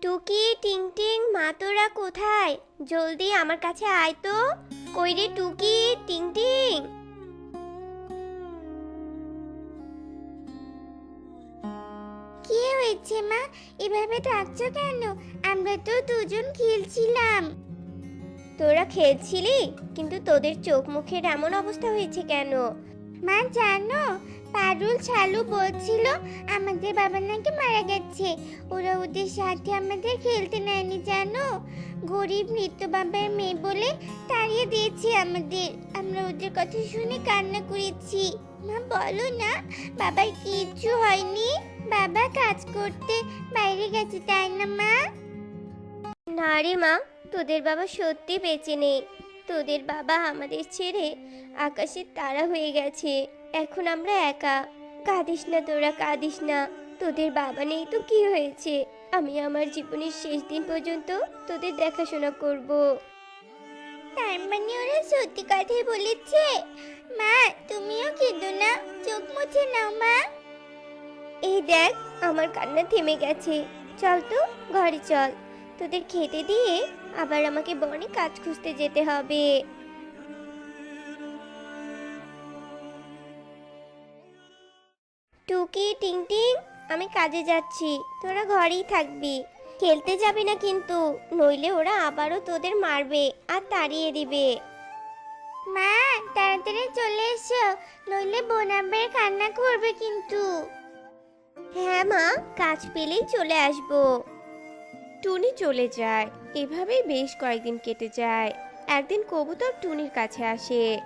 টুকি, টিং টিং, মা তোরা কোথায়? জলদি আমার কাছে আয় তো। কই রে টুকি, টিং টিং? কি হয়েছে মা? এভাবে ডাকছো কেন? আমরা তো দুজন খেলছিলাম। তোরা খেলছিলি? কিন্তু তোদের চোখ মুখের এমন অবস্থা হয়েছে কেন? মা, জানো পারুল ছালু বলছিল, আমাদের বাবা নাকি মারা গেছে। ওরা ওদের সাথে আমাদের খেলতে নেয়নি, জানো? গরিব মৃত বাবার মেয়ে বলে তাড়িয়ে দিয়েছে আমাদের। আমরা ওদের কথা শুনে কান্না করেছি। মা, বলো না, বাবার কিচ্ছু হয়নি। বাবা কাজ করতে বাইরে গেছে, তাই না, মা? না রে মা, তোদের বাবা সত্যি বেঁচে নেই। তোদের বাবা আমাদের ছেড়ে আকাশের তারা হয়ে গেছে। এখন আমরা একা। কাঁদিস না তোরা কাঁদিস না। তোদের বাবা নেই তো কি হয়েছে? আমি আমার জীবনের শেষ দিন পর্যন্ত তোদের দেখাশোনা করব। তার মানে ওরা সত্যি কথাই বলেছে। মা তুমিও কেঁদো না। চোখ মুছে নাও মা। এই দেখ আমার কান্না থেমে গেছে। চল তো ঘরে চল। তোদের খেতে দিয়ে আবার আমাকে বনে কাজ খুঁজতে যেতে হবে। টুকি, টিং টিং, আমি কাজে যাচ্ছি। তোরা ঘরেই থাকবি। খেলতে যাবি না কিন্তু, নইলে ওরা আবারও তোদের মারবে আর তাড়িয়ে দিবে। মা, তাড়াতাড়ি চলে এসো, নইলে বোনাবের কান্না করবে কিন্তু। হ্যাঁ মা, কাজ পেলেই চলে আসব। টুনি চলে যায়। এভাবেই বেশ কয়েকদিন কেটে যায়। একদিন কবুতর টুনির কাছে আসে।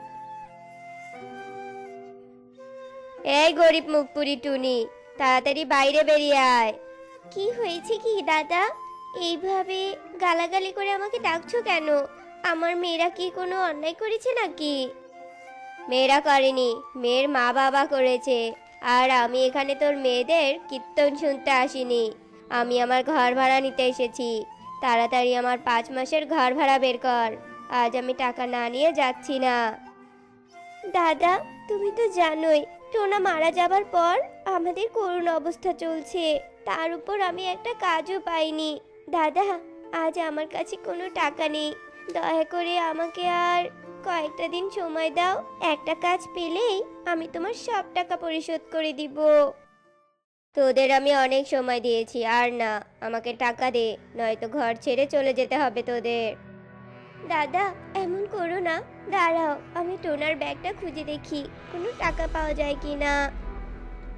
এই গরিব মুখপুরি টুনি তাড়াতাড়ি বাইরে বেরিয়ে আয়। কি হয়েছে কি দাদা? এইভাবে গালাগালি করে আমাকে ডাকছো কেন? আমার মেয়েরা কি কোনো অন্যায় করেছে নাকি? মেয়েরা করেনি মেয়ের মা বাবা করেছে। আর আমি এখানে তোর মেয়েদের কীর্তন শুনতে আসিনি। আমি আমার ঘর ভাড়া নিতে এসেছি। তাড়াতাড়ি আমার পাঁচ মাসের ঘর ভাড়া বের কর। আজ আমি টাকা না নিয়ে যাচ্ছি না। দাদা তুমি তো জানোই টোনা মারা যাবার পর আমাদের করুণ অবস্থা চলছে। তার উপর আমি একটা কাজও পাইনি। দাদা, আজ আমার কাছে কোনো টাকা নেই। দয়া করে আমাকে আর কয়েকটা দিন সময় দাও। একটা কাজ পেলেই আমি তোমার সব টাকা পরিশোধ করে দিব। তোদের আমি অনেক সময় দিয়েছি, আর না, আমাকে টাকা দে, নয়তো ঘর ছেড়ে চলে যেতে হবে তোদের। দাদা এমন করো না। দাঁড়াও আমি টোনার ব্যাগটা খুঁজে দেখি। কোনো টাকা পাওয়া যায় কি না?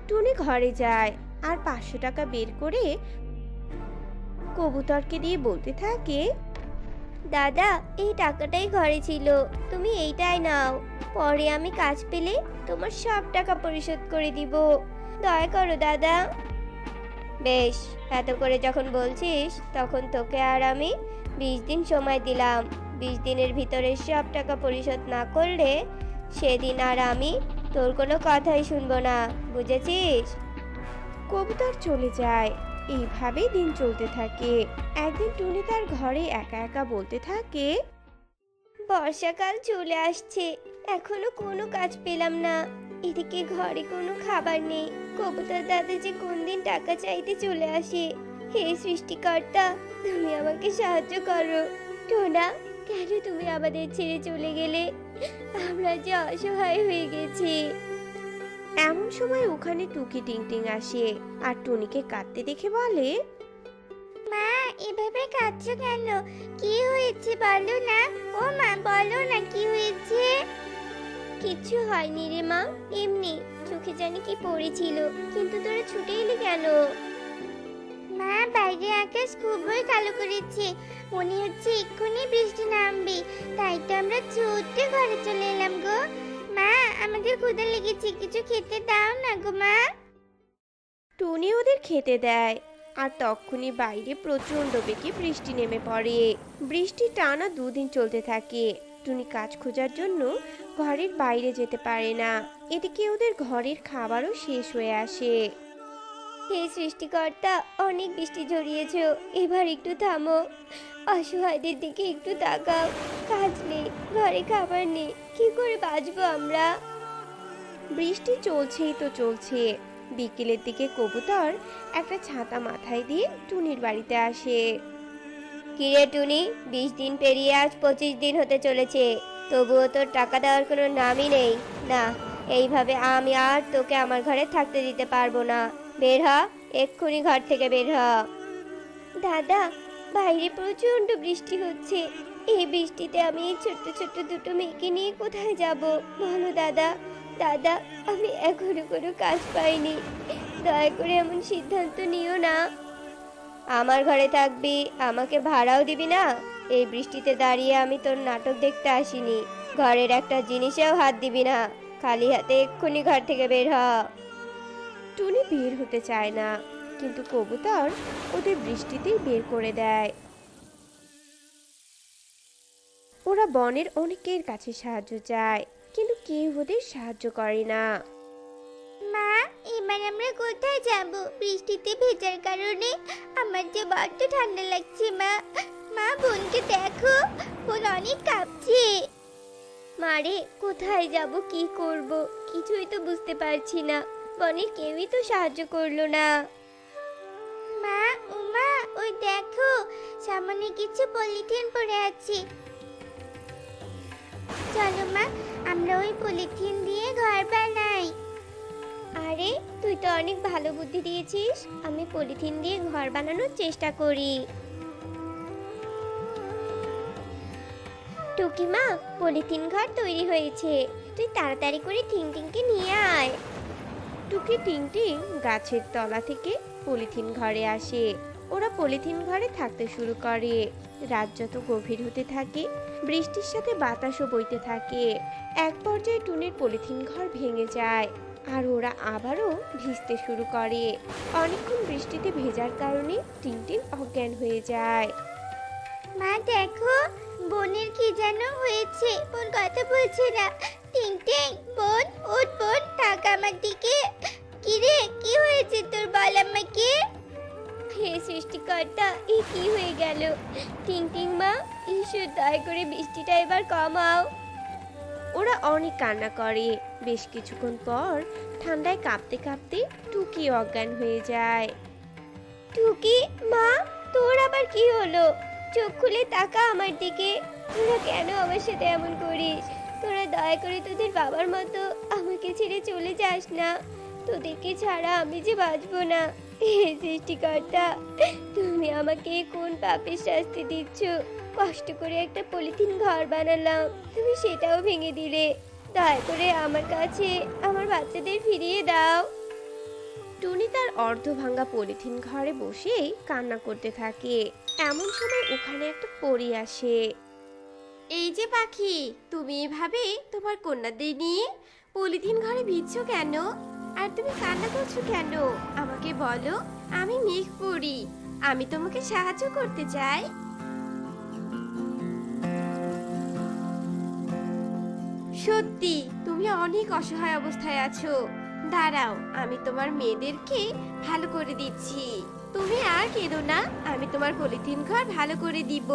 টুনি ঘরে যায় আর পাঁচশো টাকা বের করে কবুতরকে দিয়ে বলতে থাকে দাদা এই টাকাটাই ঘরে ছিল। তুমি এইটাই নাও। পরে আমি কাজ পেলে তোমার সব টাকা পরিশোধ করে দিব। দয়া করো দাদা। বেশ এত করে যখন বলছিস তখন তোকে আর আমি বিশ দিন সময় দিলাম। বিশ দিনের ভিতরে সব টাকা পরিশোধ না করলে সেদিন আর আমি তোর কোনো কথাই শুনব না বুঝেছিস? কবুতর চলে যায়। এইভাবেই দিন চলতে থাকে। একদিন টুনি তার ঘরে একা একা বলতে থাকে বর্ষাকাল চলে আসছে এখনও কোনো কাজ পেলাম না। এদিকে ঘরে কোনো খাবার নেই। কবুতর দাদা যে কোন দিন টাকা চাইতে চলে আসে হে সৃষ্টিকর্তা তুমি আমাকে সাহায্য করো। টোনা কেন তুমি আমাদের ছেড়ে চলে গেলে? আমরা যে অসহায় হয়ে গেছি। এমন সময় ওখানে টুকি টিং টিং আসে আর টুনিকে কাঁদতে দেখে বলে মা এভাবে কাঁদছো কেন? কি হয়েছে বলো না? ও মা বলো না কি হয়েছে? কিচ্ছু হয়নি রে মা এমনি চোখে জানি কি পড়েছিল কিন্তু তোরা ছুটে এলি কেন? মা, বাইরে আকাশ খুবই কালো করেছে। মনে হচ্ছে এক্ষুনি বৃষ্টি নামবে। তাই তো আমরা ছুটে ঘরে চলে এলাম গো। মা, আমাদের ক্ষুধা লেগেছে, কিছু খেতে দাও না গো মা। টুনি ওদের খেতে দেয়। আর তখনই বাইরে প্রচণ্ড বেগে বৃষ্টি নেমে পড়ে। বৃষ্টি টানা দুদিন চলতে থাকে। টুনি কাজ খোঁজার জন্য ঘরের বাইরে যেতে পারে না। এদিকে ওদের ঘরের খাবারও শেষ হয়ে আসে। হে সৃষ্টিকর্তা অনেক বৃষ্টি ঝরিয়েছ এবার একটু থামো। অসহায়দের দিকে একটু তাকাও। কাজ নেই ঘরে খাবার নেই। কি করে বাঁচবো আমরা? বৃষ্টি চলছেই তো চলছে। বিকেলের দিকে কবুতর একটা ছাতা মাথায় দিয়ে টুনির বাড়িতে আসে। কিরে টুনি বিশ দিন পেরিয়ে আজ পঁচিশ দিন হতে চলেছে। তবুও তোর টাকা দেওয়ার কোনো নামই নেই। না এইভাবে আমি আর তোকে আমার ঘরে থাকতে দিতে পারব না। বের হ, এক্ষুনি ঘর থেকে বের হ। দাদা, বাইরে প্রচণ্ড বৃষ্টি হচ্ছে। এই বৃষ্টিতে আমি এই ছোট্ট ছোট্ট দুটো মেয়েকে নিয়ে কোথায় যাব? বলো দাদা। দাদা, আমি এখনও কোনো কাজ পাইনি। দয়া করে এমন সিদ্ধান্ত নিও না। আমার ঘরে থাকবি, আমাকে ভাড়াও দিবি না। এই বৃষ্টিতে দাঁড়িয়ে আমি তোর নাটক দেখতে আসিনি। ঘরের একটা জিনিসেও হাত দিবি না। খালি হাতে এক্ষুনি ঘর থেকে বের হ। টুনি বের হতে চায় না, কিন্তু কবুতর ওদের বৃষ্টিতেই বের করে দেয়। ওরা বনের অনেকের কাছে সাহায্য চায়, কিন্তু কেউ ওদের সাহায্য করে না। মা, এবার আমরা কোথায় যাব? বৃষ্টিতে ভেজার কারণে আমার যে বড্ড ঠান্ডা লাগছে, মা। মা, বোনকে দেখো, বোন অনেক কাঁপছে। মারে কোথায় যাব, কি করব? কিছুই তো বুঝতে পারছি না। বনের কেউই তো সাহায্য করল না। মা উমা ওই দেখো, সামনে কিছু পলিথিন পড়ে আছে। চলো মা, আমরা ওই পলিথিন দিয়ে ঘর বানাই। আরে, তুই তো অনেক ভালো বুদ্ধি দিয়েছিস। আমি পলিথিন দিয়ে ঘর বানানোর চেষ্টা করি। টুকিমা, পলিথিন ঘর তৈরি হয়েছে। তুই তাড়াতাড়ি করে টিং টিংকে নিয়ে আয়। টুকি টিং টিং গাছের তলা থেকে পলিথিন ঘরে আসে। ওরা পলিথিন ঘরে থাকতে শুরু করে। রাত যত গভীর হতে থাকে, বৃষ্টির সাথে বাতাসও বইতে থাকে। এক পর্যায়ে টুনির পলিথিন ঘর ভেঙে যায় আর ওরা আবারও ভিজতে শুরু করে। অনেকক্ষণ বৃষ্টিতে ভেজার কারণে টিং টিং অজ্ঞান হয়ে যায়। মা, দেখো, বোনের কি যেন হয়েছে, বোন কথা বলছে না। টিং টিং বোন উঠ বোন তাক আমার দিকে কি রে কি হয়েছে তোর বল আমাকে? হে সৃষ্টিকর্তা এ কি হয়ে গেল? টিং টিং মা ঈশ্বর দয়া করে বৃষ্টিটা এবার কমাও। ওরা অনেক কান্না করে। বেশ কিছুক্ষণ পর ঠান্ডায় কাঁপতে কাঁপতে টুকি অজ্ঞান হয়ে যায়। টুকি? মা তোর আবার কি হলো? চোখ খুলে তাকা আমার দিকে। তোরা কেন আমার সাথে এমন করিস? তোরা দয়া করে তোদের বাবার মতো আমাকে ছেড়ে চলে যাস না। তোদেরকে ছাড়া আমি যে বাঁচবো না। সৃষ্টিকর্তা, তুমি আমাকে কোন পাপের শাস্তি দিচ্ছ? কষ্ট করে একটা পলিথিন ঘর বানালাম। তুমি সেটাও ভেঙে দিলে। দয়া করে আমার কাছে আমার বাচ্চাদের ফিরিয়ে দাও। টুনি তার অর্ধ ভাঙা পলিথিন ঘরে বসেই কান্না করতে থাকে। এমন সময় ওখানে একটা পরি আসে। এই যে পাখি, তুমি এভাবে তোমার কন্যাদের নিয়ে পলিথিন ঘরে ভিজছো কেন? আর তুমি কান্না করছ কেন? আমাকে বলো, আমি মেঘ পড়ি। আমি তোমাকে সাহায্য করতে চাই। সত্যি, তুমি অনেক অসহায় অবস্থায় আছো। দাঁড়াও, আমি তোমার মেয়েদেরকে ভালো করে দিচ্ছি। তুমি আর কেঁদো না, আমি তোমার পলিথিন ঘর ভালো করে দিব।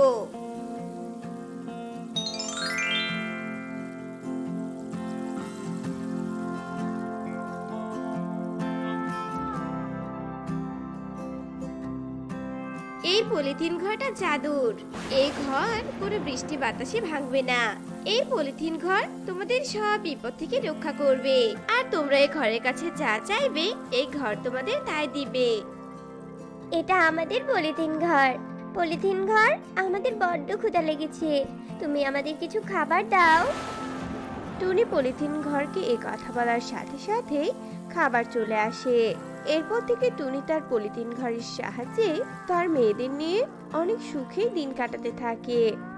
এই পলিথিন ঘরটা জাদুর। এই ঘর পুরো বৃষ্টি বাতাসে ভাঙবে না। এই পলিথিন ঘর তোমাদের সব বিপদ থেকে রক্ষা করবে। আর তোমরা এই ঘরের কাছে যা চাইবে এই ঘর তোমাদের তাই দিবে। এটা আমাদের পলিথিন ঘর। পলিথিন ঘর আমাদের বড্ড ক্ষুধা লেগেছে। তুমি আমাদের কিছু খাবার দাও। টুনি পলিথিন ঘরকে এই কথা বলার সাথে সাথে খাবার চলে আসে। এরপর থেকে টুনি তার পলিথিন ঘরের সাহায্যে তার মেয়েদের নিয়ে অনেক সুখে দিন কাটাতে থাকে।